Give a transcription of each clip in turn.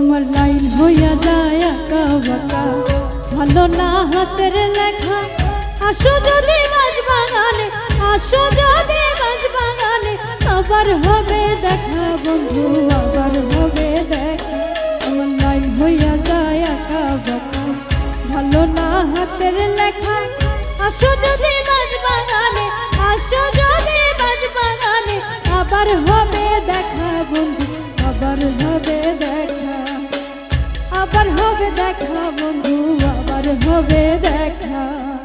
তোমার লাইন হইয়া যায় আঁকা বাঁকা। ভালো না হাতের লেখা। আসো যদি মাছ বাগানে, আসো যদি মাছ বাগানে, আবার হবে দেখা বন্ধু, আবার হবে দেখা। তোমার লাইন হইয়া যায় আঁকা বাঁকা। ভালো না হাতের লেখা। আসো যদি মাছ বাগানে, আসো যদি মাছ বাগানে, আবার হবে দেখা বন্ধু, আবার হবে দেখা বন্ধু আবার হবে দেখা।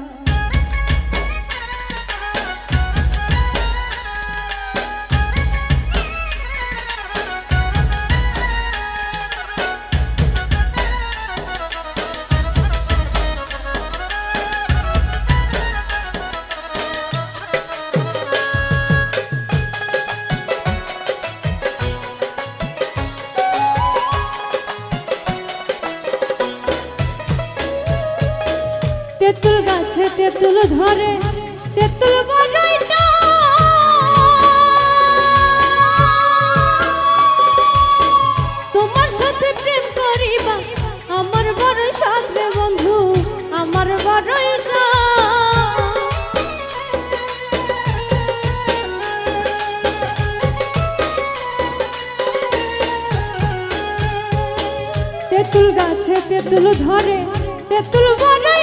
তেঁতুল ধরে, তেঁতুল তোমার সাথে প্রেম করিবা, আমার বড় রে বন্ধু, আমার তেঁতুল গাছে তেঁতুল ধরে, তেঁতুল বড়ই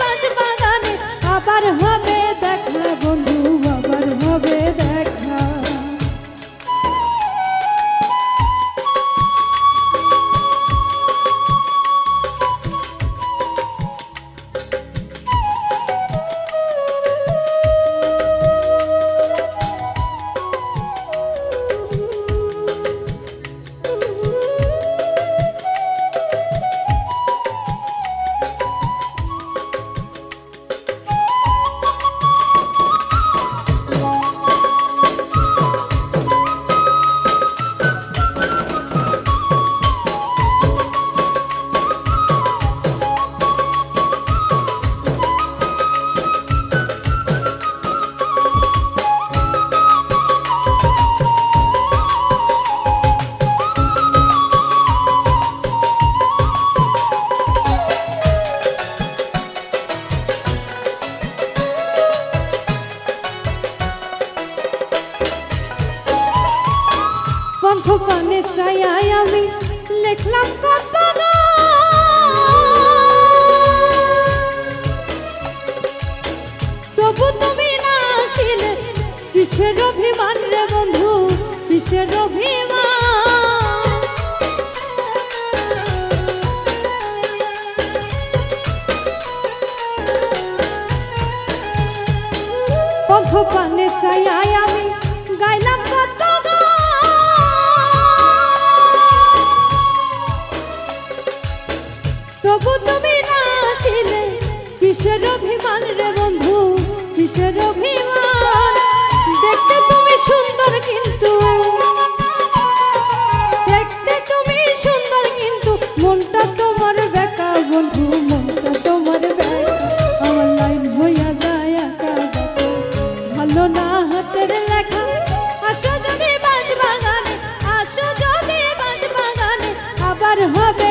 চাই আমি লিখলাম কত। তবু তুমি না আসিলে, কিসের অভিমান রে বন্ধু, কিসের অভিমান চাই কিসের অভিমান রে বন্ধু? কিসের অভিমান? দেখতে তুমি সুন্দর কিন্তু। দেখতে তুমি সুন্দর কিন্তু। মনটা তোমার বেকা বন্ধু, মনটা তোমার বেকা আমার লাইন হইয়া যায় একা ভালো না হাতের লেখা। আসো যদি বাজ বাগানে, আসো যদি বাজ বাগানে, আবার হবে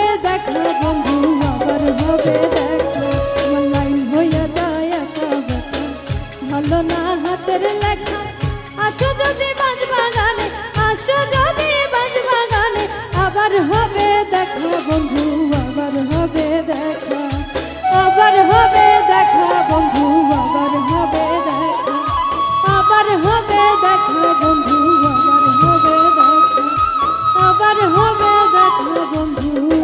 আসো যদি বাজ বাগানে, আসো যদি বাজ বাগানে, আবার হবে দেখা বন্ধু, আবার হবে দেখা, আবার হবে দেখা বন্ধু, আবার হবে দেখা, আবার হবে দেখা বন্ধু, আবার হবে দেখা, আবার হবে দেখা বন্ধু।